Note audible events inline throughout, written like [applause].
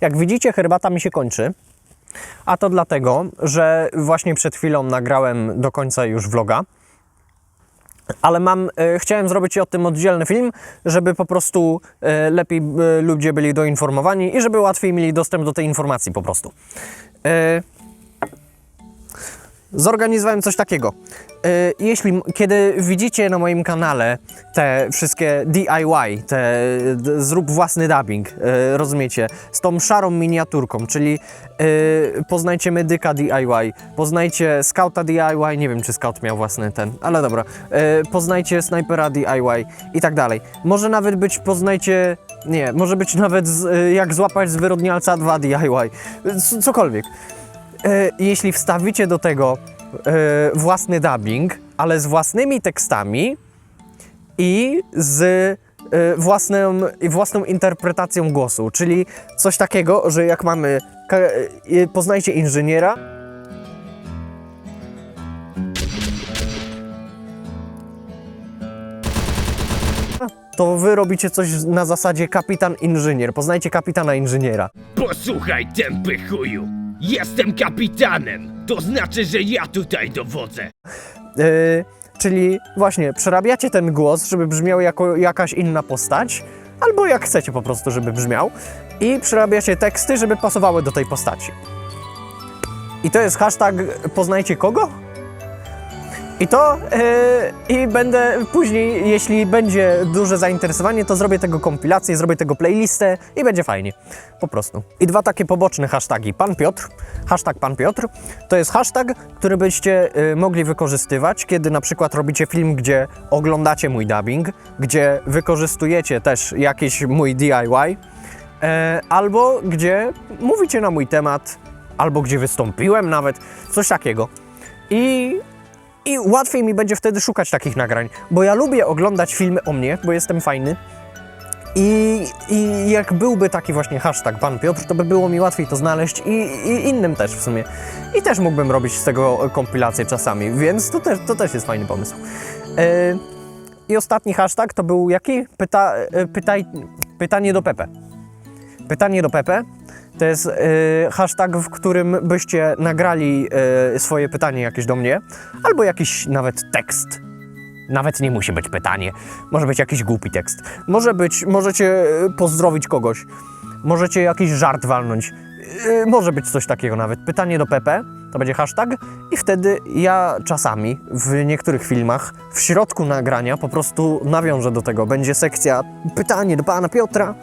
Jak widzicie, herbata mi się kończy. A to dlatego, że właśnie przed chwilą nagrałem do końca już vloga. Ale mam, e, chciałem zrobić o tym oddzielny film, żeby po prostu e, lepiej e, ludzie byli doinformowani i żeby łatwiej mieli dostęp do tej informacji po prostu. E, zorganizowałem coś takiego. E, Jeśli, kiedy widzicie na moim kanale te wszystkie DIY, te zrób własny dubbing, e, rozumiecie, z tą szarą miniaturką, czyli e, poznajcie medyka DIY, poznajcie scouta DIY, nie wiem czy scout miał własny ten, ale dobra, poznajcie snajpera DIY i tak dalej. Może nawet być, poznajcie, nie, może być nawet z, jak złapać zwyrodnialca 2 DIY, cokolwiek. E, jeśli wstawicie do tego e, własny dubbing, ale z własnymi tekstami i z e, własną, własną interpretacją głosu, czyli coś takiego, że jak mamy poznajcie inżyniera, to wy robicie coś na zasadzie kapitan inżynier. Poznajcie kapitana inżyniera. Posłuchaj, tępy chuju! Jestem kapitanem! To znaczy, że ja tutaj dowodzę! Yy, czyli właśnie przerabiacie ten głos, żeby brzmiał jako jakaś inna postać, albo jak chcecie po prostu, żeby brzmiał, i przerabiacie teksty, żeby pasowały do tej postaci. I to jest hashtag poznajcie kogo? I to yy, i będę później, jeśli będzie duże zainteresowanie, to zrobię tego kompilację, zrobię tego playlistę i będzie fajnie. Po prostu. I dwa takie poboczne hasztagi. Pan Piotr, hashtag Pan Piotr, to jest hashtag, który byście y, mogli wykorzystywać, kiedy na przykład robicie film, gdzie oglądacie mój dubbing, gdzie wykorzystujecie też jakiś mój DIY, e, albo gdzie mówicie na mój temat, albo gdzie wystąpiłem nawet, coś takiego. I i łatwiej mi będzie wtedy szukać takich nagrań, bo ja lubię oglądać filmy o mnie, bo jestem fajny. I, I jak byłby taki właśnie hashtag Pan Piotr, to by było mi łatwiej to znaleźć i, i innym też w sumie. I też mógłbym robić z tego kompilację czasami, więc to też, to też jest fajny pomysł. E, I ostatni hashtag to był jaki? Pyta, e, pytaj, pytanie do Pepe. Pytanie do Pepe to jest y, hashtag, w którym byście nagrali y, swoje pytanie jakieś do mnie, albo jakiś nawet tekst. Nawet nie musi być pytanie, może być jakiś głupi tekst. Może być, możecie y, pozdrowić kogoś, możecie jakiś żart walnąć. Y, może być coś takiego nawet. Pytanie do Pepe, to będzie hashtag i wtedy ja czasami w niektórych filmach w środku nagrania po prostu nawiążę do tego. Będzie sekcja pytanie do pana Piotra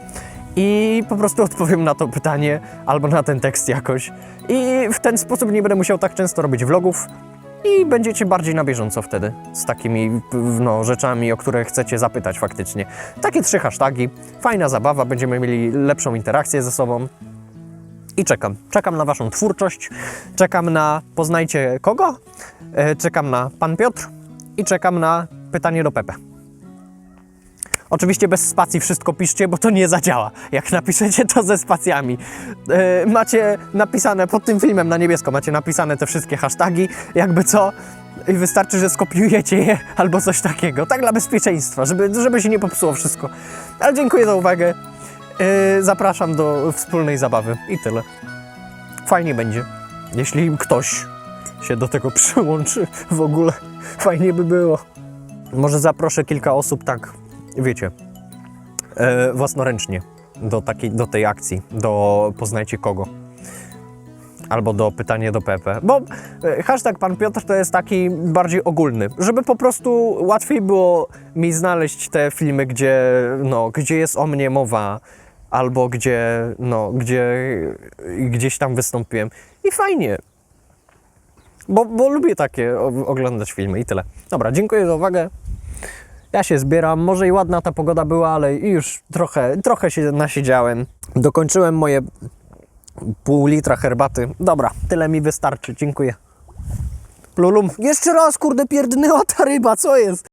i po prostu odpowiem na to pytanie albo na ten tekst jakoś. I w ten sposób nie będę musiał tak często robić vlogów i będziecie bardziej na bieżąco wtedy z takimi no, rzeczami, o które chcecie zapytać faktycznie. Takie trzy hasztagi, fajna zabawa, będziemy mieli lepszą interakcję ze sobą. I czekam. Czekam na Waszą twórczość, czekam na poznajcie kogo, e, czekam na Pan Piotr i czekam na pytanie do Pepe. Oczywiście bez spacji wszystko piszcie, bo to nie zadziała. Jak napiszecie to ze spacjami. E, macie napisane pod tym filmem na niebiesko, macie napisane te wszystkie hasztagi, jakby co. I wystarczy, że skopiujecie je albo coś takiego. Tak dla bezpieczeństwa, żeby, żeby się nie popsuło wszystko. Ale dziękuję za uwagę. E, zapraszam do wspólnej zabawy i tyle. Fajnie będzie, jeśli ktoś się do tego przyłączy w ogóle. Fajnie by było. Może zaproszę kilka osób tak, wiecie, e, własnoręcznie do, takiej, do tej akcji, do poznajcie kogo. Albo do pytania do Pepe. Bo e, hashtag Pan Piotr to jest taki bardziej ogólny, żeby po prostu łatwiej było mi znaleźć te filmy, gdzie, no, gdzie jest o mnie mowa, albo gdzie, no, gdzie gdzieś tam wystąpiłem. I fajnie, bo, bo lubię takie oglądać filmy i tyle. Dobra, dziękuję za uwagę. Ja się zbieram. Może i ładna ta pogoda była, ale już trochę, trochę się nasiedziałem. Dokończyłem moje pół litra herbaty. Dobra, tyle mi wystarczy. Dziękuję. Plulum. Jeszcze raz, kurde, pierdnęła [laughs] ta ryba, co jest?